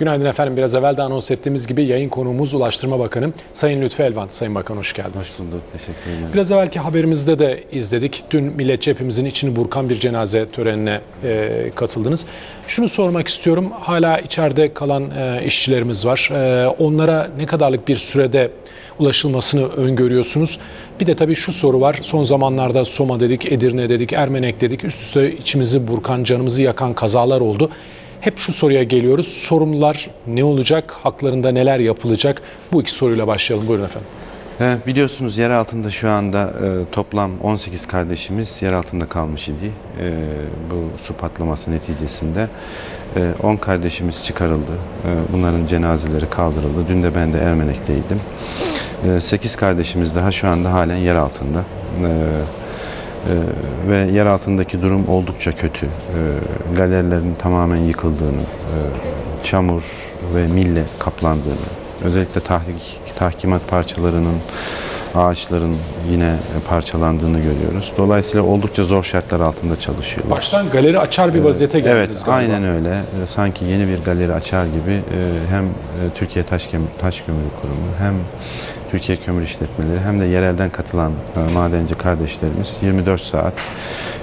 Günaydın efendim. Biraz evvel de anons ettiğimiz gibi yayın konuğumuz Ulaştırma Bakanı Sayın Lütfü Elvan. Sayın Bakan hoş geldiniz. Bulduk, teşekkür ederim. Biraz evvelki haberimizde de izledik. Dün milletçi hepimizin içini burkan bir cenaze törenine e, katıldınız. Şunu sormak istiyorum. Hala içeride kalan e, işçilerimiz var. E, onlara ne kadarlık bir sürede ulaşılmasını öngörüyorsunuz? Bir de tabii şu soru var. Son zamanlarda Soma dedik, Edirne dedik, Ermenek dedik. Üst üste içimizi burkan, canımızı yakan kazalar oldu. Hep şu soruya geliyoruz. Sorumlular ne olacak? Haklarında neler yapılacak? Bu iki soruyla başlayalım. Buyurun efendim. Biliyorsunuz yer altında şu anda e, toplam 18 kardeşimiz yer altında kalmış idi. E, bu su patlaması neticesinde e, 10 kardeşimiz çıkarıldı. E, bunların cenazeleri kaldırıldı. Dün de ben de Ermenek'teydim. E, 8 kardeşimiz daha şu anda halen yer altında. E, e, ve yer altındaki durum oldukça kötü. E, galerilerin tamamen yıkıldığını, e, çamur ve mille kaplandığını, özellikle tahkik, tahkimat parçalarının, ağaçların yine parçalandığını görüyoruz. Dolayısıyla oldukça zor şartlar altında çalışıyorlar. Baştan galeri açar bir vaziyete geldiniz Evet, galiba. aynen öyle. Sanki yeni bir galeri açar gibi e, hem e, Türkiye Taş, Taş Kömürü Kurumu hem Türkiye Kömür İşletmeleri hem de yerelden katılan e, madenci kardeşlerimiz 24 saat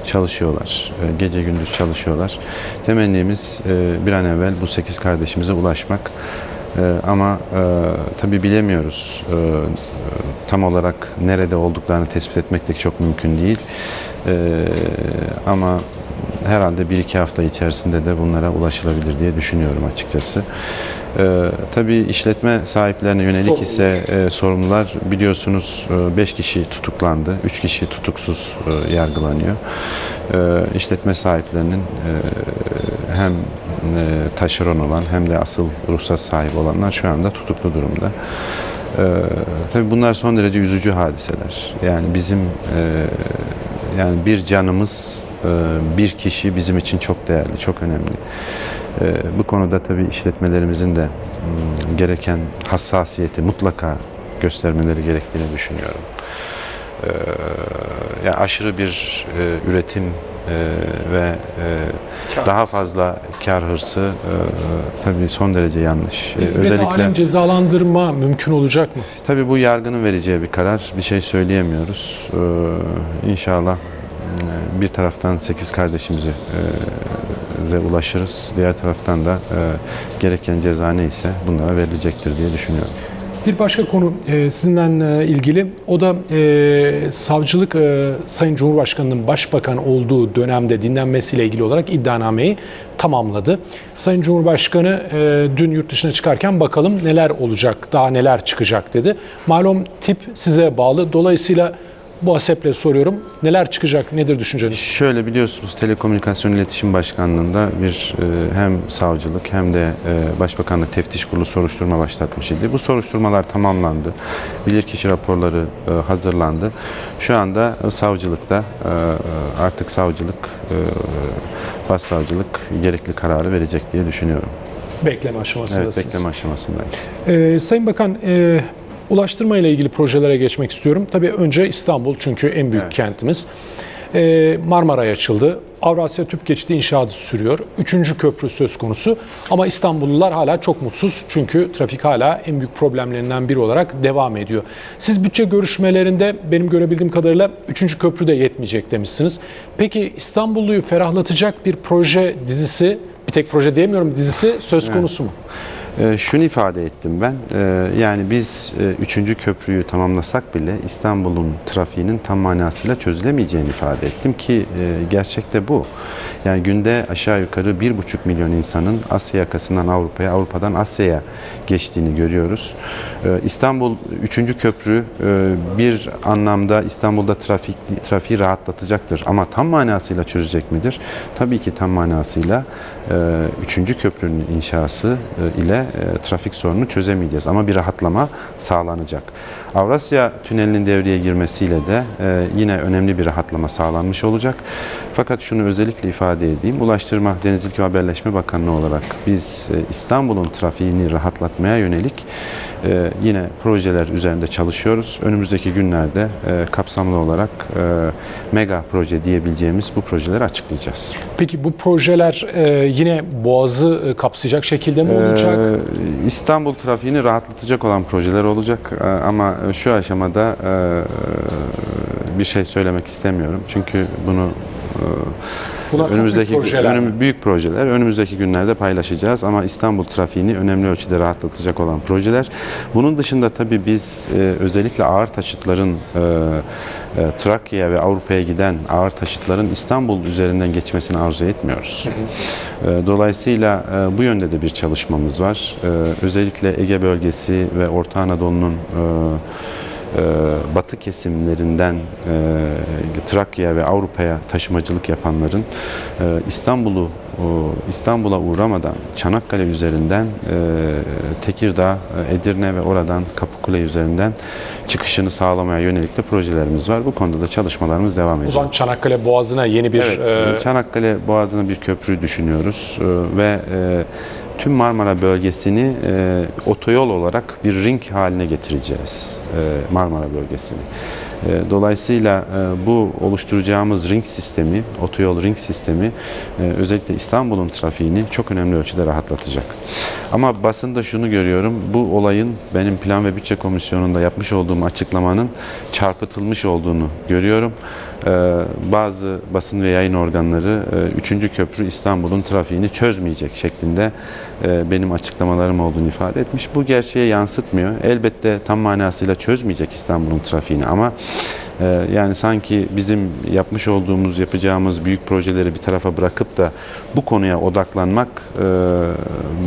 çalışıyorlar. E, Gece gündüz çalışıyorlar. Temennimiz e, bir an evvel bu 8 kardeşimize ulaşmak. Ama tabii bilemiyoruz. Tam olarak nerede olduklarını tespit etmek de çok mümkün değil. Ama herhalde bir iki hafta içerisinde de bunlara ulaşılabilir diye düşünüyorum açıkçası. Ee, tabii işletme sahiplerine yönelik ise e, sorumlular biliyorsunuz 5 kişi tutuklandı, 3 kişi tutuksuz e, yargılanıyor. E, işletme sahiplerinin e, hem e, taşeron olan hem de asıl ruhsat sahibi olanlar şu anda tutuklu durumda. Ee, tabii bunlar son derece üzücü hadiseler. Yani bizim e, yani bir canımız, e, bir kişi bizim için çok değerli, çok önemli. E, bu konuda tabii işletmelerimizin de mm, gereken hassasiyeti mutlaka göstermeleri gerektiğini düşünüyorum. E, yani aşırı bir e, üretim e, ve e, Kar daha fazla kar hırsı tabii son derece yanlış. E, Özellikle cezalandırma mümkün olacak mı? Tabii bu yargının vereceği bir karar. Bir şey söyleyemiyoruz. Ee, inşallah bir taraftan 8 kardeşimize e, ulaşırız. Diğer taraftan da e, gereken ceza neyse bunlara verilecektir diye düşünüyorum. Bir başka konu e, sizinle e, ilgili. O da e, savcılık e, Sayın Cumhurbaşkanı'nın başbakan olduğu dönemde dinlenmesiyle ilgili olarak iddianameyi tamamladı. Sayın Cumhurbaşkanı e, dün yurt dışına çıkarken bakalım neler olacak, daha neler çıkacak dedi. Malum tip size bağlı. Dolayısıyla bu haseple soruyorum. Neler çıkacak, nedir düşünceniz? Şöyle biliyorsunuz Telekomünikasyon İletişim Başkanlığı'nda bir e, hem savcılık hem de e, Başbakanlık Teftiş Kurulu soruşturma başlatmış idi. Bu soruşturmalar tamamlandı. Bilirkişi raporları e, hazırlandı. Şu anda e, savcılıkta e, e, artık savcılık e, başsavcılık gerekli kararı verecek diye düşünüyorum. Bekleme aşamasındasınız. Evet bekleme aşamasındayız. Ee, Sayın Bakan, e, ulaştırma ile ilgili projelere geçmek istiyorum. Tabii önce İstanbul çünkü en büyük Evet. kentimiz. Ee, Marmaray açıldı. Avrasya Tüp Geçidi inşaatı sürüyor. Üçüncü köprü söz konusu. Ama İstanbullular hala çok mutsuz. Çünkü trafik hala en büyük problemlerinden biri olarak devam ediyor. Siz bütçe görüşmelerinde benim görebildiğim kadarıyla üçüncü köprü de yetmeyecek demişsiniz. Peki İstanbulluyu ferahlatacak bir proje dizisi, bir tek proje diyemiyorum dizisi söz konusu mu? Şunu ifade ettim ben, Ee, yani biz e, üçüncü köprüyü tamamlasak bile İstanbul'un trafiğinin tam manasıyla çözülemeyeceğini ifade ettim ki e, gerçekte bu. Yani günde aşağı yukarı bir buçuk milyon insanın Asya yakasından Avrupa'ya, Avrupa'dan Asya'ya geçtiğini görüyoruz. Ee, İstanbul üçüncü köprü e, bir anlamda İstanbul'da trafik trafiği rahatlatacaktır ama tam manasıyla çözecek midir? Tabii ki tam manasıyla e, üçüncü köprünün inşası e, ile e, trafik sorununu çözemeyeceğiz ama bir rahatlama sağlanacak. Avrasya Tüneli'nin devreye girmesiyle de e, yine önemli bir rahatlama sağlanmış olacak. Fakat şunu özellikle ifade edeyim. Ulaştırma Denizcilik ve Haberleşme Bakanlığı olarak biz e, İstanbul'un trafiğini rahatlatmaya yönelik e, yine projeler üzerinde çalışıyoruz. Önümüzdeki günlerde e, kapsamlı olarak e, mega proje diyebileceğimiz bu projeleri açıklayacağız. Peki bu projeler e, yine Boğaz'ı e, kapsayacak şekilde mi olacak? Ee, İstanbul trafiğini rahatlatacak olan projeler olacak Ee, ama şu aşamada e, bir şey söylemek istemiyorum. Çünkü bunu Bunlar önümüzdeki büyük projeler önüm- büyük projeler önümüzdeki günlerde paylaşacağız ama İstanbul trafiğini önemli ölçüde rahatlatacak olan projeler. Bunun dışında tabii biz e, özellikle ağır taşıtların e, e, Trakya ve Avrupa'ya giden ağır taşıtların İstanbul üzerinden geçmesini arzu etmiyoruz. E, Dolayısıyla e, bu yönde de bir çalışmamız var. E, Özellikle Ege bölgesi ve Orta Anadolu'nun e, batı kesimlerinden e, Trakya ve Avrupa'ya taşımacılık yapanların e, İstanbul'u o, İstanbul'a uğramadan Çanakkale üzerinden e, Tekirdağ, Edirne ve oradan Kapıkule üzerinden çıkışını sağlamaya yönelik de projelerimiz var. Bu konuda da çalışmalarımız devam O ediyor. zaman Çanakkale Boğazı'na yeni bir Evet, Çanakkale Boğazı'na bir köprü düşünüyoruz Ee, ve tüm Marmara bölgesini e, otoyol olarak bir ring haline getireceğiz e, Marmara bölgesini. E, Dolayısıyla e, bu oluşturacağımız ring sistemi, otoyol ring sistemi e, özellikle İstanbul'un trafiğini çok önemli ölçüde rahatlatacak. Ama basında şunu görüyorum, bu olayın benim Plan ve Bütçe Komisyonu'nda yapmış olduğum açıklamanın çarpıtılmış olduğunu görüyorum. Ee, bazı basın ve yayın organları 3. köprü İstanbul'un trafiğini çözmeyecek şeklinde e, benim açıklamalarım olduğunu ifade etmiş. Bu gerçeğe yansıtmıyor. Elbette tam manasıyla çözmeyecek İstanbul'un trafiğini ama e, yani sanki bizim yapmış olduğumuz, yapacağımız büyük projeleri bir tarafa bırakıp da bu konuya odaklanmak e,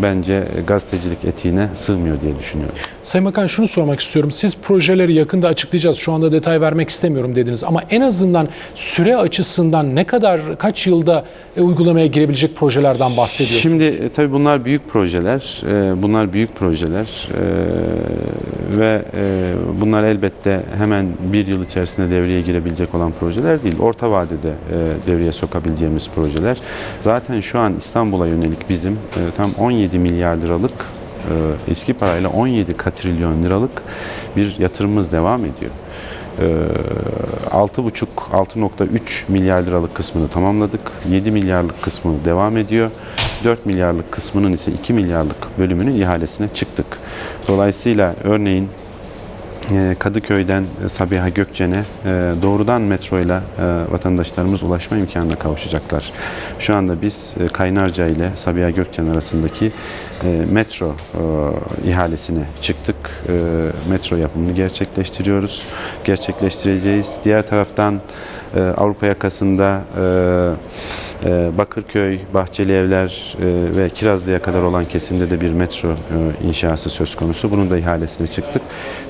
bence gazetecilik etiğine sığmıyor diye düşünüyorum. Sayın Bakan şunu sormak istiyorum. Siz projeleri yakında açıklayacağız. Şu anda detay vermek istemiyorum dediniz. Ama en azından süre açısından ne kadar, kaç yılda e, uygulamaya girebilecek projelerden bahsediyorsunuz? Şimdi e, tabii bunlar büyük projeler. Bunlar büyük projeler ve bunlar elbette hemen bir yıl içerisinde devreye girebilecek olan projeler değil. Orta vadede e, devreye sokabileceğimiz projeler. Zaten şu an İstanbul'a yönelik bizim e, tam 17 milyar liralık e, eski parayla 17 katrilyon liralık bir yatırımımız devam ediyor. Ee, 6,5-6.3 milyar liralık kısmını tamamladık. 7 milyarlık kısmı devam ediyor. 4 milyarlık kısmının ise 2 milyarlık bölümünün ihalesine çıktık. Dolayısıyla örneğin e, Kadıköy'den e, Sabiha Gökçen'e e, doğrudan metroyla e, vatandaşlarımız ulaşma imkanına kavuşacaklar. Şu anda biz Kaynarca ile Sabiha Gökçen arasındaki metro ihalesine çıktık. Metro yapımını gerçekleştiriyoruz. Gerçekleştireceğiz. Diğer taraftan e, Avrupa yakasında e, e, Bakırköy, Bahçeli Evler e, ve Kirazlı'ya kadar olan kesimde de bir metro e, inşası söz konusu. Bunun da ihalesine çıktık.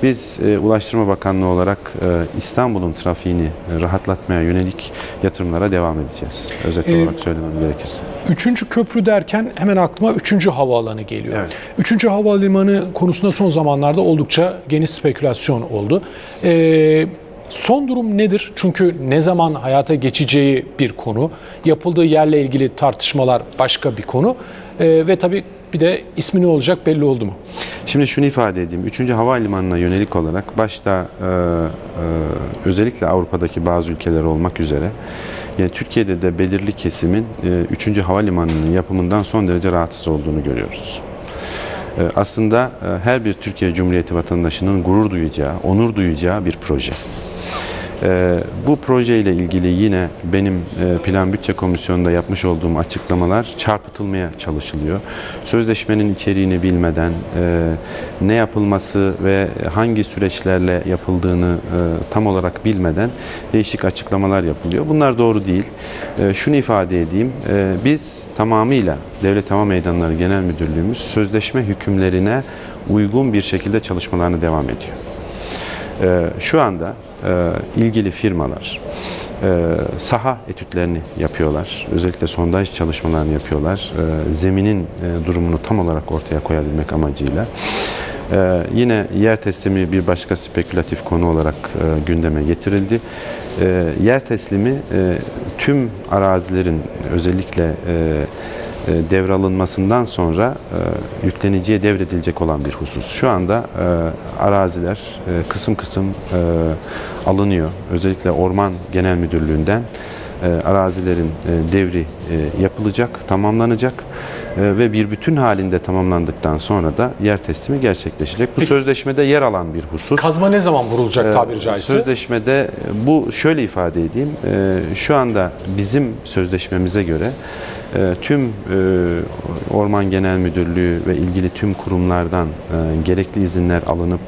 Biz e, Ulaştırma Bakanlığı olarak e, İstanbul'un trafiğini e, rahatlatmaya yönelik yatırımlara devam edeceğiz. Özet Ee, olarak söylemem gerekirse. Üçüncü köprü derken hemen aklıma üçüncü havaalanı geliyor. Evet. Üçüncü havalimanı konusunda son zamanlarda oldukça geniş spekülasyon oldu. Ee, son durum nedir? Çünkü ne zaman hayata geçeceği bir konu. Yapıldığı yerle ilgili tartışmalar başka bir konu. Ee, ve tabii bir de ismi ne olacak belli oldu mu? Şimdi şunu ifade edeyim. Üçüncü havalimanına yönelik olarak başta e, e, özellikle Avrupa'daki bazı ülkeler olmak üzere yani Türkiye'de de belirli kesimin e, üçüncü havalimanının yapımından son derece rahatsız olduğunu görüyoruz. E, aslında e, her bir Türkiye Cumhuriyeti vatandaşının gurur duyacağı, onur duyacağı bir proje. Ee, bu proje ile ilgili yine benim e, Plan Bütçe Komisyonu'nda yapmış olduğum açıklamalar çarpıtılmaya çalışılıyor. Sözleşmenin içeriğini bilmeden e, ne yapılması ve hangi süreçlerle yapıldığını e, tam olarak bilmeden değişik açıklamalar yapılıyor. Bunlar doğru değil. Şunu ifade edeyim. Biz tamamıyla Devlet Hava Meydanları Genel Müdürlüğümüz sözleşme hükümlerine uygun bir şekilde çalışmalarına devam ediyor. Ee, Şu anda e, ilgili firmalar e, saha etütlerini yapıyorlar. Özellikle sondaj çalışmalarını yapıyorlar. E, Zeminin e, durumunu tam olarak ortaya koyabilmek amacıyla. E, Yine yer teslimi bir başka spekülatif konu olarak e, gündeme getirildi. E, Yer teslimi e, tüm arazilerin özellikle e, e, devralınmasından sonra e, yükleniciye devredilecek olan bir husus. Şu anda e, araziler e, kısım kısım e, alınıyor. Özellikle Orman Genel Müdürlüğü'nden e, arazilerin e, devri e, yapılacak, tamamlanacak e, ve bir bütün halinde tamamlandıktan sonra da yer teslimi gerçekleşecek. Bu sözleşmede yer alan bir husus. Kazma ne zaman vurulacak tabiri caizse? Sözleşmede e, bu şöyle ifade edeyim. e, Şu anda bizim sözleşmemize göre e, tüm e, Orman Genel Müdürlüğü ve ilgili tüm kurumlardan e, gerekli izinler alınıp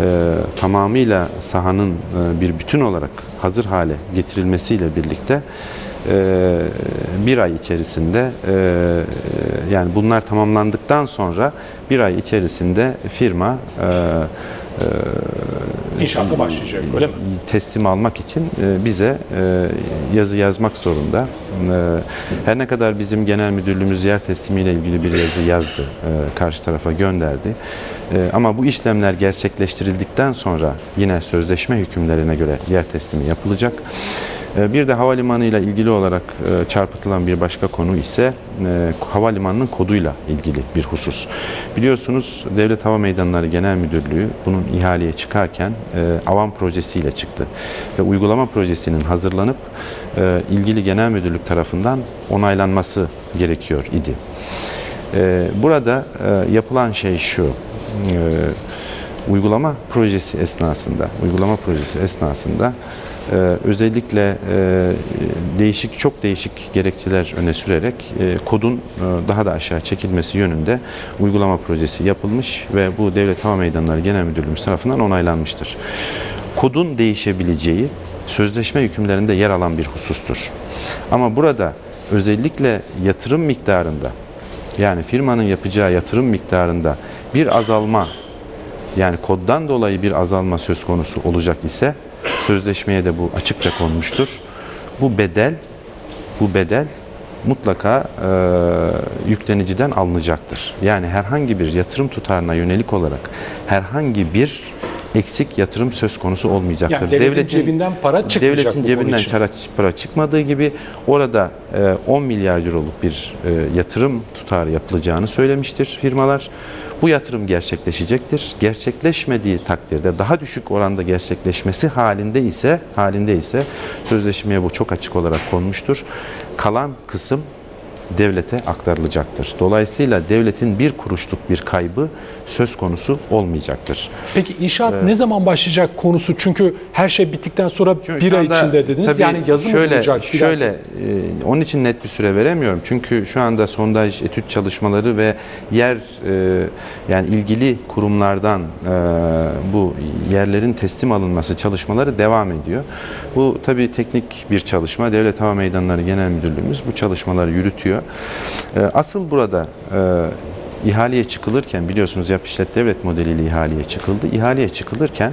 e, tamamıyla sahanın bir bütün olarak hazır hale getirilmesiyle birlikte bir ay içerisinde yani bunlar tamamlandıktan sonra bir ay içerisinde firma İnşaata başlayacak öyle mi? teslim almak için bize yazı yazmak zorunda. E, Her ne kadar bizim genel müdürlüğümüz yer teslimiyle ilgili bir yazı yazdı, e, karşı tarafa gönderdi. E, Ama bu işlemler gerçekleştirildikten sonra yine sözleşme hükümlerine göre yer teslimi yapılacak. E, Bir de havalimanı ile ilgili olarak e, çarpıtılan bir başka konu ise e, havalimanının koduyla ilgili bir husus. Biliyorsunuz Devlet Hava Meydanları Genel Müdürlüğü bunun ihaleye çıkarken avam projesiyle çıktı. Ve uygulama projesinin hazırlanıp ilgili genel müdürlük tarafından onaylanması gerekiyor idi. E, Burada e, yapılan şey şu. e, uygulama projesi esnasında, uygulama projesi esnasında e, özellikle değişik çok değişik gerekçeler öne sürerek kodun daha da aşağı çekilmesi yönünde uygulama projesi yapılmış ve bu Devlet Hava Meydanları Genel Müdürlüğümüz tarafından onaylanmıştır. Kodun değişebileceği sözleşme hükümlerinde yer alan bir husustur. Ama burada özellikle yatırım miktarında yani firmanın yapacağı yatırım miktarında bir azalma yani koddan dolayı bir azalma söz konusu olacak ise sözleşmeye de bu açıkça konmuştur. Bu bedel bu bedel mutlaka e, yükleniciden alınacaktır. Yani herhangi bir yatırım tutarına yönelik olarak herhangi bir eksik yatırım söz konusu olmayacaktır. Yani devletin cebinden para çıkmayacak Devletin cebinden para, para çıkmadığı gibi orada e, 10 milyar euroluk bir e, yatırım tutarı yapılacağını söylemiştir firmalar. Bu yatırım gerçekleşecektir. Gerçekleşmediği takdirde daha düşük oranda gerçekleşmesi halinde ise halinde ise sözleşmeye bu çok açık olarak konmuştur. Kalan kısım devlete aktarılacaktır. Dolayısıyla devletin bir kuruşluk bir kaybı söz konusu olmayacaktır. Peki inşaat ne zaman başlayacak konusu? Çünkü her şey bittikten sonra bir ay içinde dediniz. tabii yani yazı mı şöyle, olacak? Şöyle, e, onun için net bir süre veremiyorum. Çünkü şu anda sondaj, etüt çalışmaları ve yer e, yani ilgili kurumlardan e, bu yerlerin teslim alınması çalışmaları devam ediyor. Bu tabii teknik bir çalışma. Devlet Hava Meydanları Genel Müdürlüğümüz bu çalışmaları yürütüyor. E, asıl burada e, ihaleye çıkılırken biliyorsunuz yap işlet devlet modeliyle ihaleye çıkıldı. İhaleye çıkılırken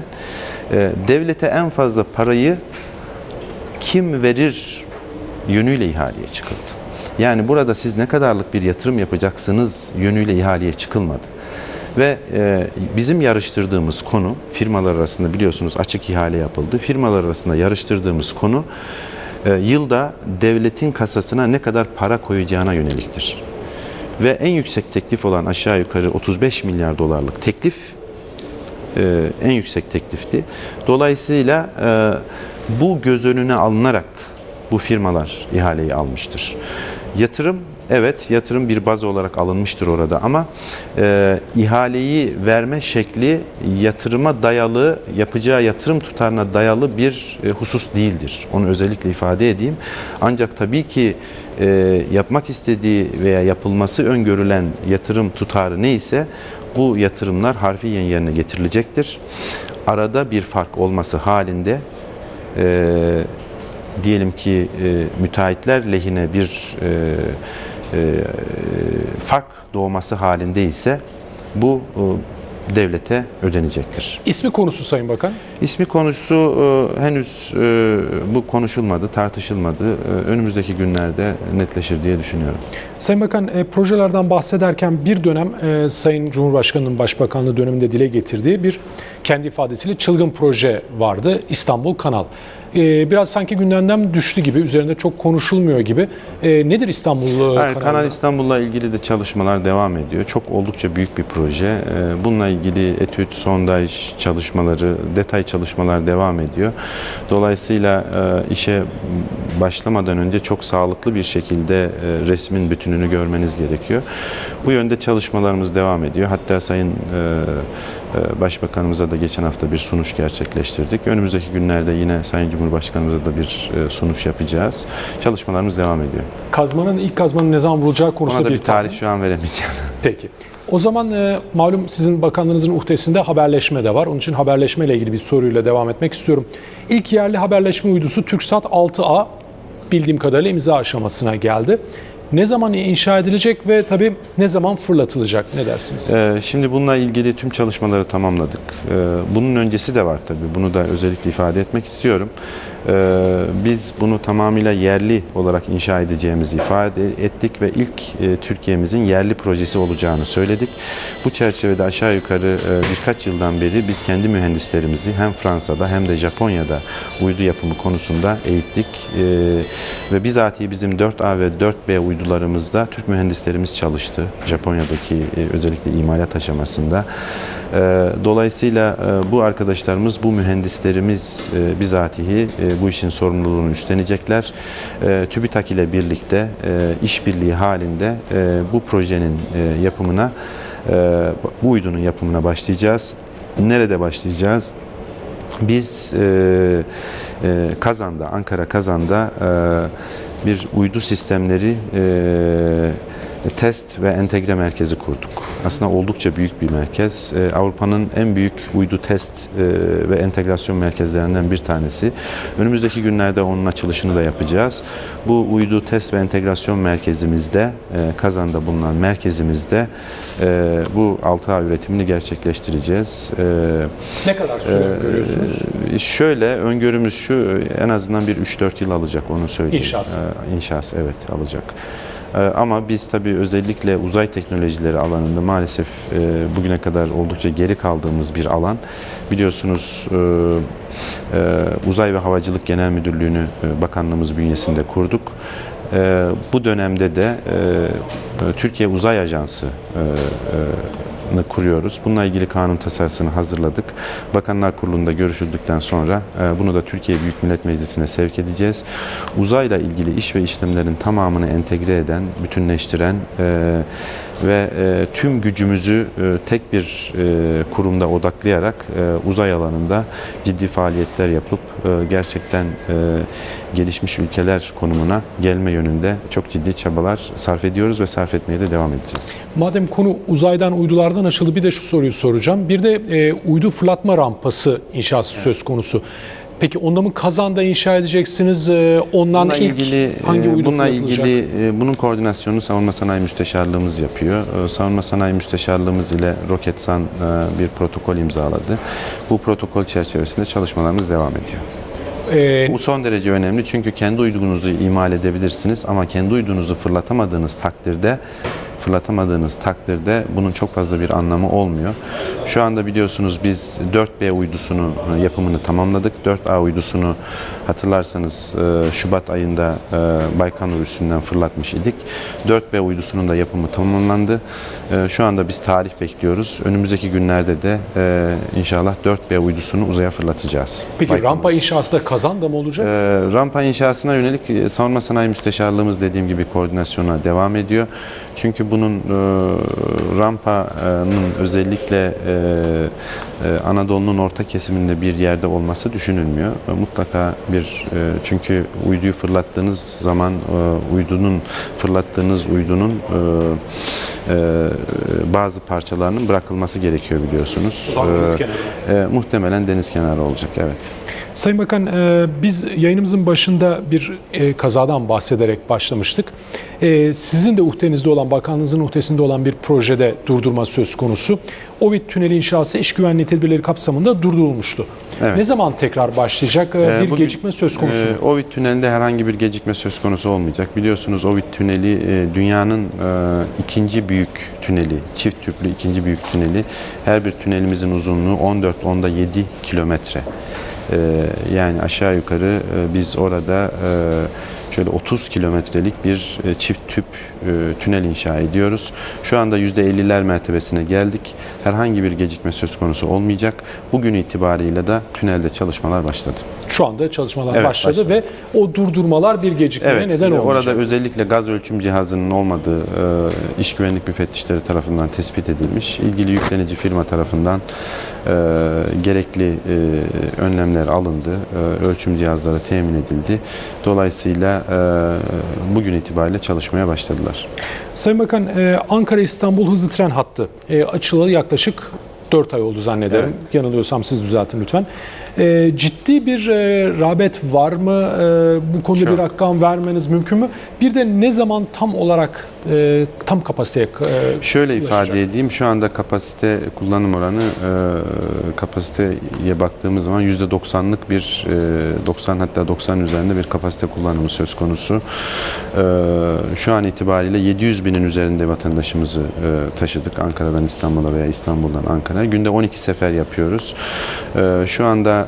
e, devlete en fazla parayı kim verir yönüyle ihaleye çıkıldı. Yani burada siz ne kadarlık bir yatırım yapacaksınız yönüyle ihaleye çıkılmadı. Ve e, bizim yarıştırdığımız konu firmalar arasında biliyorsunuz açık ihale yapıldı. Firmalar arasında yarıştırdığımız konu e, yılda devletin kasasına ne kadar para koyacağına yöneliktir. Ve en yüksek teklif olan aşağı yukarı 35 milyar dolarlık teklif e, en yüksek teklifti. Dolayısıyla e, bu göz önüne alınarak bu firmalar ihaleyi almıştır. Yatırım evet yatırım bir baz olarak alınmıştır orada ama e, ihaleyi verme şekli yatırıma dayalı yapacağı yatırım tutarına dayalı bir e, husus değildir. Onu özellikle ifade edeyim. Ancak tabii ki e, yapmak istediği veya yapılması öngörülen yatırım tutarı neyse bu yatırımlar harfiyen yerine getirilecektir. Arada bir fark olması halinde e, diyelim ki e, müteahhitler lehine bir e, fark doğması halinde ise bu e, devlete ödenecektir. İsmi konusu Sayın Bakan. İsmi konusu e, henüz e, bu konuşulmadı, tartışılmadı. E, önümüzdeki günlerde netleşir diye düşünüyorum. Sayın Bakan e, projelerden bahsederken bir dönem e, Sayın Cumhurbaşkanı'nın Başbakanlığı döneminde dile getirdiği bir kendi ifadesiyle çılgın proje vardı İstanbul Kanal. e, biraz sanki gündemden düştü gibi, üzerinde çok konuşulmuyor gibi. E, nedir İstanbul Hayır, kanalı? Kanal İstanbul'la ilgili de çalışmalar devam ediyor. Çok oldukça büyük bir proje. Bununla ilgili etüt, sondaj çalışmaları, detay çalışmalar devam ediyor. Dolayısıyla e, işe başlamadan önce çok sağlıklı bir şekilde e, resmin bütününü görmeniz gerekiyor. Bu yönde çalışmalarımız devam ediyor. Hatta Sayın e, e, Başbakanımıza da geçen hafta bir sunuş gerçekleştirdik. Önümüzdeki günlerde yine Sayın Cumhurbaşkanımıza da bir sunuş yapacağız. Çalışmalarımız devam ediyor. Kazmanın, ilk kazmanın ne zaman vurulacağı Ona konusunda da bir bir tarih şu an veremeyeceğim. Peki. O zaman e, malum sizin bakanlığınızın uhdesinde haberleşme de var. Onun için haberleşme ile ilgili bir soruyla devam etmek istiyorum. İlk yerli haberleşme uydusu TürkSat 6A bildiğim kadarıyla imza aşamasına geldi. Ne zaman inşa edilecek ve tabii ne zaman fırlatılacak? Ne dersiniz? Ee, Şimdi bununla ilgili tüm çalışmaları tamamladık. Ee, Bunun öncesi de var tabii. Bunu da özellikle ifade etmek istiyorum. Ee, Biz bunu tamamıyla yerli olarak inşa edeceğimizi ifade ettik ve ilk e, Türkiye'mizin yerli projesi olacağını söyledik. Bu çerçevede aşağı yukarı e, birkaç yıldan beri biz kendi mühendislerimizi hem Fransa'da hem de Japonya'da uydu yapımı konusunda eğittik. Ee, Ve bizatihi bizim 4A ve 4B uydularımızda Türk mühendislerimiz çalıştı. Japonya'daki e, özellikle imalat aşamasında. Ee, Dolayısıyla e, bu arkadaşlarımız, bu mühendislerimiz e, bizatihi e, bu işin sorumluluğunu üstlenecekler. TÜBİTAK ile birlikte işbirliği halinde bu projenin yapımına, bu uydunun yapımına başlayacağız. Nerede başlayacağız? Biz Kazan'da, Ankara Kazan'da bir uydu sistemleri test ve entegre merkezi kurduk. Aslında oldukça büyük bir merkez. E, Avrupa'nın en büyük uydu test e, ve entegrasyon merkezlerinden bir tanesi. Önümüzdeki günlerde onun açılışını da yapacağız. Bu uydu test ve entegrasyon merkezimizde, e, Kazan'da bulunan merkezimizde e, bu 6A üretimini gerçekleştireceğiz. E, ne kadar süre görüyorsunuz? şöyle öngörümüz şu en azından bir 3-4 yıl alacak onu söyleyeyim. İnşası. İnşası evet alacak. Ee, Ama biz tabii özellikle uzay teknolojileri alanında maalesef e, bugüne kadar oldukça geri kaldığımız bir alan. Biliyorsunuz e, e, Uzay ve Havacılık Genel Müdürlüğü'nü bakanlığımız bünyesinde kurduk. Bu dönemde de Türkiye Uzay Ajansı kuruyoruz. Bununla ilgili kanun tasarısını hazırladık. Bakanlar Kurulu'nda görüşüldükten sonra e, bunu da Türkiye Büyük Millet Meclisi'ne sevk edeceğiz. Uzayla ilgili iş ve işlemlerin tamamını entegre eden, bütünleştiren e, ve e, tüm gücümüzü tek bir kurumda odaklayarak uzay alanında ciddi faaliyetler yapıp gerçekten e, gelişmiş ülkeler konumuna gelme yönünde çok ciddi çabalar sarf ediyoruz ve sarf etmeye de devam edeceğiz. Madem konu uzaydan, uydulardan açıldı bir de şu soruyu soracağım. Bir de e, uydu fırlatma rampası inşası söz konusu. Peki onda mı kazanda inşa edeceksiniz? E, ondan Bununla ilk ilgili hangi e, uydu bununla ilgili e, bunun koordinasyonunu Savunma Sanayi Müsteşarlığımız yapıyor. E, Savunma Sanayi Müsteşarlığımız ile Roketsan e, bir protokol imzaladı. Bu protokol çerçevesinde çalışmalarımız devam ediyor. E, Bu son derece önemli çünkü kendi uydunuzu imal edebilirsiniz ama kendi uydunuzu fırlatamadığınız takdirde fırlatamadığınız takdirde bunun çok fazla bir anlamı olmuyor. Şu anda biliyorsunuz biz 4B uydusunu e, yapımını tamamladık. 4A uydusunu hatırlarsanız e, Şubat ayında e, Baykanur üssünden fırlatmış idik. 4B uydusunun da yapımı tamamlandı. Şu anda biz tarih bekliyoruz. Önümüzdeki günlerde de inşallah 4B uydusunu uzaya fırlatacağız. peki Baykonur. rampa inşası da kazanda mı olacak? Rampa inşasına yönelik Savunma Sanayi Müsteşarlığımız dediğim gibi koordinasyona devam ediyor. Çünkü bunun e, rampanın özellikle e, e, Anadolu'nun orta kesiminde bir yerde olması düşünülmüyor. E, Mutlaka bir e, çünkü uyduyu fırlattığınız zaman e, uydunun fırlattığınız uydunun e, e, bazı parçalarının bırakılması gerekiyor biliyorsunuz. Uzak deniz E, kenarı. e, muhtemelen deniz kenarı olacak evet. Sayın Bakan, e, biz yayınımızın başında bir e, kazadan bahsederek başlamıştık. E, sizin de uhdenizde olan, bakanlığınızın uhdesinde olan bir projede durdurma söz konusu. Ovid Tüneli inşası iş güvenliği tedbirleri kapsamında durdurulmuştu. Evet. Ne zaman tekrar başlayacak? E, bir bugün, gecikme söz konusu mu? e, Ovid Tüneli'nde herhangi bir gecikme söz konusu olmayacak. Biliyorsunuz Ovid Tüneli e, dünyanın e, ikinci büyük tüneli, çift tüplü ikinci büyük tüneli. Her bir tünelimizin uzunluğu 14 onda 7 kilometre. E, yani aşağı yukarı e, biz orada e, şöyle 30 kilometrelik bir e, çift tüp e, tünel inşa ediyoruz. Şu anda %50'ler mertebesine geldik. Herhangi bir gecikme söz konusu olmayacak. Bugün itibariyle de tünelde çalışmalar başladı. Şu anda çalışmalar Evet, başladı, başladı. ve o durdurmalar bir gecikmeye Evet, neden olmayacak. orada özellikle gaz ölçüm cihazının olmadığı e, iş güvenlik müfettişleri tarafından tespit edilmiş. İlgili yüklenici firma tarafından gerekli önlemler alındı. Ölçüm cihazları temin edildi. Dolayısıyla e, bugün itibariyle çalışmaya başladılar. Sayın Bakan, e, Ankara-İstanbul hızlı tren hattı e, açılalı yaklaşık 4 ay oldu zannederim. Yanılıyorsam siz düzeltin lütfen. E, ciddi bir e, rağbet var mı? E, bu konuda Çok. bir rakam vermeniz mümkün mü? Bir de ne zaman tam olarak e, tam kapasiteye e, Şöyle ulaşacak? ifade edeyim. Şu anda kapasite kullanım oranı e, kapasiteye baktığımız zaman %90'lık bir e, 90 hatta 90 üzerinde bir kapasite kullanımı söz konusu. E, şu an itibariyle 700 binin üzerinde vatandaşımızı e, taşıdık Ankara'dan İstanbul'a veya İstanbul'dan Ankara'ya. Günde 12 sefer yapıyoruz. E, şu anda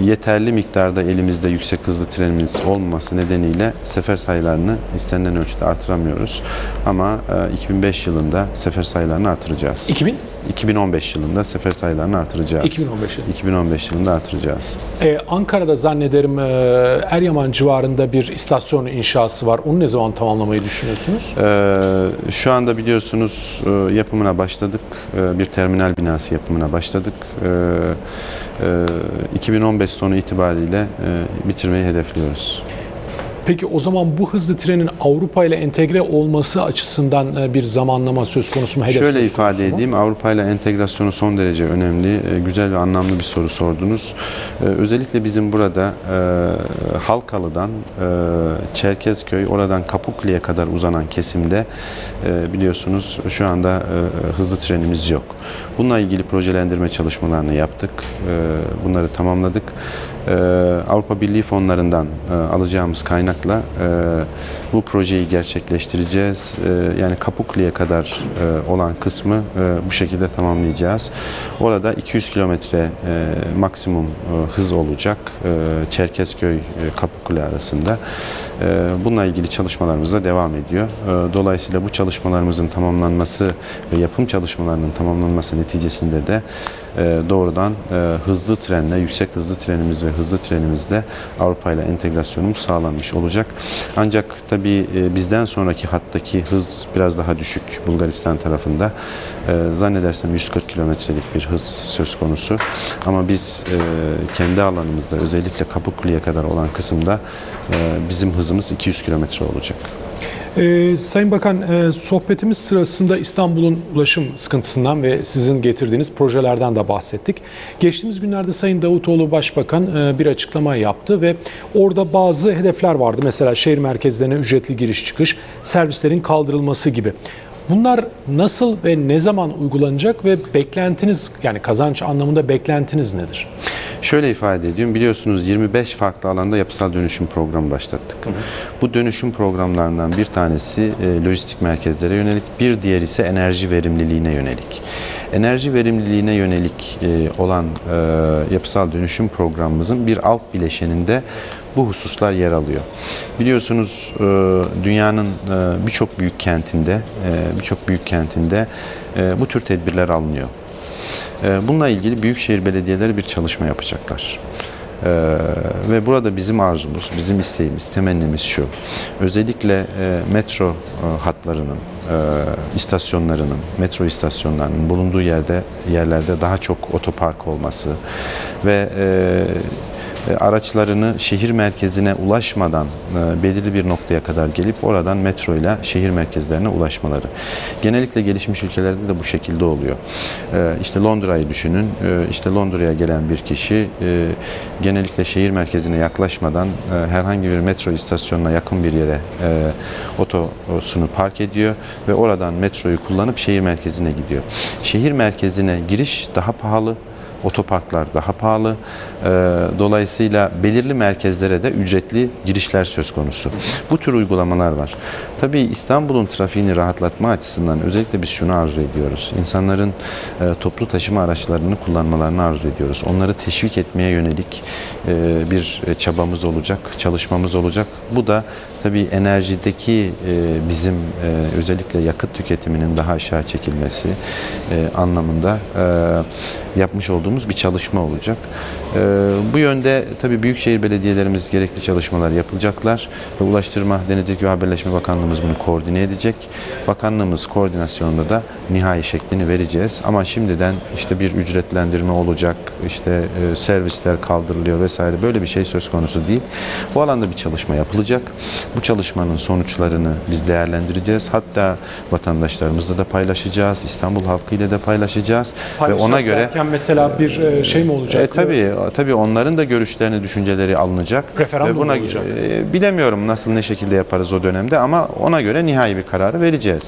yeterli miktarda elimizde yüksek hızlı trenimiz olmaması nedeniyle sefer sayılarını istenilen ölçüde artıramıyoruz. Ama e, 2005 yılında sefer sayılarını artıracağız. 2000? 2015 yılında sefer sayılarını artıracağız. 2015 yılı. 2015 yılında artıracağız. E, Ankara'da zannederim e, Eryaman civarında bir istasyon inşası var. Onu ne zaman tamamlamayı düşünüyorsunuz? Ee, şu anda biliyorsunuz e, yapımına başladık. E, bir terminal binası yapımına başladık. E, e, 2015 sonu itibariyle e, bitirmeyi hedefliyoruz. Peki o zaman bu hızlı trenin Avrupa ile entegre olması açısından e, bir zamanlama söz konusu mu? Hedef Şöyle söz konusu ifade mu? edeyim, Avrupa ile entegrasyonu son derece önemli, e, güzel ve anlamlı bir soru sordunuz. E, Özellikle bizim burada Halkalı'dan Çerkezköy, oradan Kapukli'ye kadar uzanan kesimde biliyorsunuz şu anda hızlı trenimiz yok. Bununla ilgili projelendirme çalışmalarını yaptık, bunları tamamladık. Avrupa Birliği fonlarından alacağımız kaynakla e, bu projeyi gerçekleştireceğiz. E, yani Kapukli'ye kadar e, olan kısmı e, bu şekilde tamamlayacağız. Orada 200 kilometre e, maksimum e, hız olacak e, Çerkezköy e, arasında. E, bununla ilgili çalışmalarımız da devam ediyor. E, dolayısıyla bu çalışmalarımızın tamamlanması ve yapım çalışmalarının tamamlanması neticesinde de doğrudan e, hızlı trenle, yüksek hızlı trenimiz ve hızlı trenimizde Avrupa ile entegrasyonumuz sağlanmış olacak. Ancak tabii e, bizden sonraki hattaki hız biraz daha düşük Bulgaristan tarafında. E, zannedersem 140 kilometrelik bir hız söz konusu. Ama biz kendi alanımızda özellikle Kapıkule'ye kadar olan kısımda bizim hızımız 200 kilometre olacak. Ee, Sayın Bakan, e, sohbetimiz sırasında İstanbul'un ulaşım sıkıntısından ve sizin getirdiğiniz projelerden de bahsettik. Geçtiğimiz günlerde Sayın Davutoğlu Başbakan e, bir açıklama yaptı ve orada bazı hedefler vardı. Mesela şehir merkezlerine ücretli giriş çıkış, servislerin kaldırılması gibi. Bunlar nasıl ve ne zaman uygulanacak ve beklentiniz yani kazanç anlamında beklentiniz nedir? Şöyle ifade ediyorum. Biliyorsunuz 25 farklı alanda yapısal dönüşüm programı başlattık. Bu dönüşüm programlarından bir tanesi e, lojistik merkezlere yönelik, bir diğer ise enerji verimliliğine yönelik. Enerji verimliliğine yönelik e, olan e, yapısal dönüşüm programımızın bir alt bileşeninde bu hususlar yer alıyor. Biliyorsunuz e, dünyanın e, birçok büyük kentinde, e, birçok büyük kentinde bu tür tedbirler alınıyor. Ee, Bununla ilgili büyükşehir belediyeleri bir çalışma yapacaklar. Ee, ve burada bizim arzumuz, bizim isteğimiz, temennimiz şu. Özellikle e, metro e, hatlarının, e, istasyonlarının, metro istasyonlarının bulunduğu yerde yerlerde daha çok otopark olması ve e, araçlarını şehir merkezine ulaşmadan e, belirli bir noktaya kadar gelip oradan metro ile şehir merkezlerine ulaşmaları. Genellikle gelişmiş ülkelerde de bu şekilde oluyor. E, İşte Londra'yı düşünün. E, İşte Londra'ya gelen bir kişi e, genellikle şehir merkezine yaklaşmadan e, herhangi bir metro istasyonuna yakın bir yere e, otosunu park ediyor ve oradan metroyu kullanıp şehir merkezine gidiyor. Şehir merkezine giriş daha pahalı otoparklar daha pahalı. E, dolayısıyla belirli merkezlere de ücretli girişler söz konusu. Bu tür uygulamalar var. Tabii İstanbul'un trafiğini rahatlatma açısından özellikle biz şunu arzu ediyoruz. İnsanların e, toplu taşıma araçlarını kullanmalarını arzu ediyoruz. Onları teşvik etmeye yönelik e, bir çabamız olacak, çalışmamız olacak. Bu da tabii enerjideki e, bizim e, özellikle yakıt tüketiminin daha aşağı çekilmesi e, anlamında e, yapmış olduğumuz bir çalışma olacak. E, bu yönde tabii büyükşehir belediyelerimiz gerekli çalışmalar yapılacaklar ve Ulaştırma, Denizcilik ve Haberleşme Bakanlığımız bunu koordine edecek. Bakanlığımız koordinasyonunda da nihai şeklini vereceğiz. Ama şimdiden işte bir ücretlendirme olacak, işte e, servisler kaldırılıyor vesaire böyle bir şey söz konusu değil. Bu alanda bir çalışma yapılacak. Bu çalışmanın sonuçlarını biz değerlendireceğiz. Hatta vatandaşlarımızla da paylaşacağız. İstanbul halkıyla da paylaşacağız. Ve ona göre mesela bir e, şey mi olacak? e, tabii tabii onların da görüşlerini, düşünceleri alınacak. Referandum Ve buna olacak? e, bilemiyorum nasıl ne şekilde yaparız o dönemde ama ona göre nihai bir kararı vereceğiz.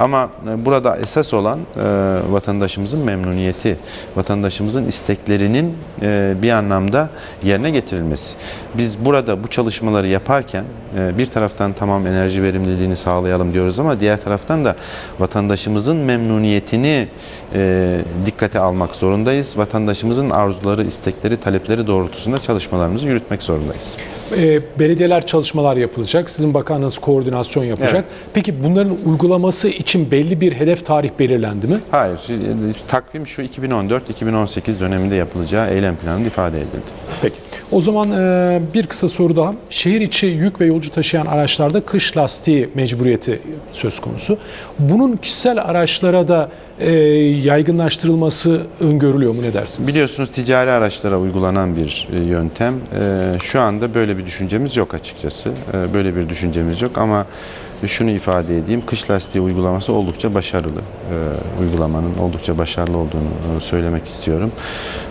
Ama e, burada esas olan e, vatandaşımızın memnuniyeti, vatandaşımızın isteklerinin e, bir anlamda yerine getirilmesi. Biz burada bu çalışmaları yaparken e, bir taraftan tamam enerji verimliliğini sağlayalım diyoruz ama diğer taraftan da vatandaşımızın memnuniyetini e, dikkate almak zorundayız. Vatandaşımızın arzuları, istekleri, talepleri doğrultusunda çalışmalarımızı yürütmek zorundayız. E, belediyeler çalışmalar yapılacak. Sizin bakanlığınız koordinasyon yapacak. Evet. Peki bunların uygulaması için belli bir hedef tarih belirlendi mi? Hayır, e, takvim şu 2014-2018 döneminde yapılacağı eylem planında ifade edildi. Peki. O zaman e, bir kısa soru daha. Şehir içi yük ve yolcu taşıyan araçlarda kış lastiği mecburiyeti söz konusu. Bunun kişisel araçlara da e, yaygınlaştırılması öngörülüyor mu ne dersiniz? Biliyorsunuz ticari araçlara uygulanan bir e, yöntem. E, Şu anda böyle bir düşüncemiz yok açıkçası. E, Böyle bir düşüncemiz yok ama şunu ifade edeyim. Kış lastiği uygulaması oldukça başarılı. E, Uygulamanın oldukça başarılı olduğunu e, söylemek istiyorum.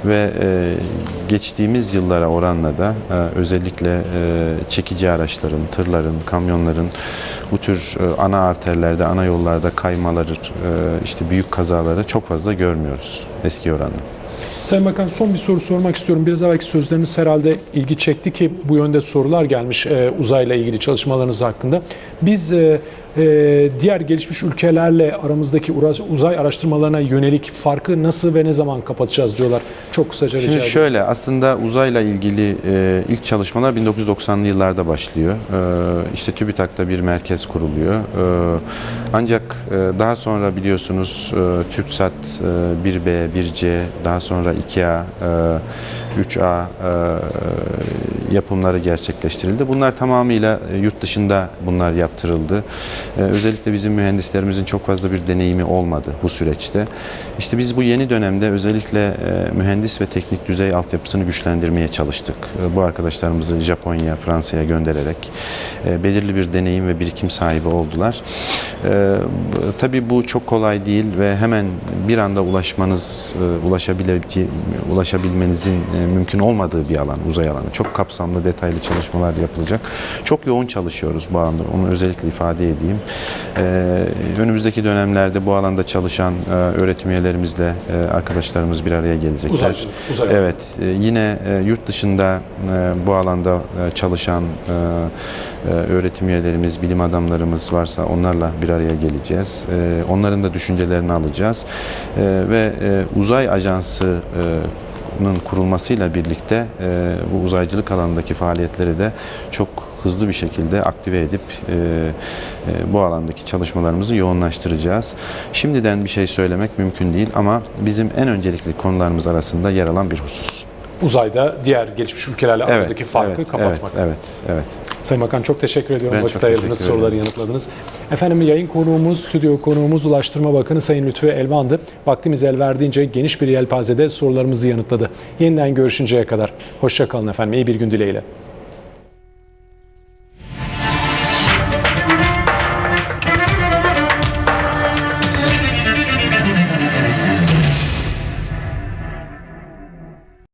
Ve e, geçtiğimiz yıllara oranla da e, özellikle e, çekici araçların, tırların, kamyonların bu tür e, ana arterlerde, ana yollarda kaymaları, e, işte büyük kazaları çok fazla görmüyoruz eski oranla. Sayın Bakan son bir soru sormak istiyorum. Biraz evvelki sözleriniz herhalde ilgi çekti ki bu yönde sorular gelmiş e, uzayla ilgili çalışmalarınız hakkında. Biz e, e, diğer gelişmiş ülkelerle aramızdaki uzay araştırmalarına yönelik farkı nasıl ve ne zaman kapatacağız diyorlar. Çok kısaca rica Şimdi şöyle aslında uzayla ilgili e, ilk çalışmalar 1990'lı yıllarda başlıyor. E, işte TÜBİTAK'ta bir merkez kuruluyor. E, ancak e, daha sonra biliyorsunuz e, TürkSat e, 1B, 1C, daha sonra 2A, e, 3A e, yapımları gerçekleştirildi. Bunlar tamamıyla e, yurt dışında bunlar yaptırıldı. E, özellikle bizim mühendislerimizin çok fazla bir deneyimi olmadı bu süreçte. İşte biz bu yeni dönemde özellikle e, mühendis ve teknik düzey altyapısını güçlendirmeye çalıştık. E, bu arkadaşlarımızı Japonya, Fransa'ya göndererek e, belirli bir deneyim ve birikim sahibi oldular. E, tabii bu çok kolay değil ve hemen bir anda ulaşmanız, e, ulaşabilece- ulaşabilmenizin e, mümkün olmadığı bir alan, uzay alanı. Çok kapsamlı, detaylı çalışmalar yapılacak. Çok yoğun çalışıyoruz bu alanda. Onu özellikle ifade edeyim. E, önümüzdeki dönemlerde bu alanda çalışan e, öğretim üyelerimizle arkadaşlarımız bir araya gelecekler. Uzaycılık, uzay Evet, yine yurt dışında bu alanda çalışan öğretim üyelerimiz, bilim adamlarımız varsa onlarla bir araya geleceğiz. Onların da düşüncelerini alacağız. Ve uzay ajansı kurulmasıyla birlikte bu uzaycılık alanındaki faaliyetleri de çok hızlı bir şekilde aktive edip e, e, bu alandaki çalışmalarımızı yoğunlaştıracağız. Şimdiden bir şey söylemek mümkün değil ama bizim en öncelikli konularımız arasında yer alan bir husus. Uzayda diğer gelişmiş ülkelerle aramızdaki farkı evet, kapatmak. Evet, evet, evet. Sayın Bakan çok teşekkür ediyorum. Ben Vakit ayırdınız, soruları yanıtladınız. Efendim yayın konuğumuz, stüdyo konuğumuz Ulaştırma Bakanı Sayın Lütfü Elvan'dı. Vaktimiz el verdiğince geniş bir yelpazede sorularımızı yanıtladı. Yeniden görüşünceye kadar. Hoşça kalın efendim. İyi bir gün dileğiyle.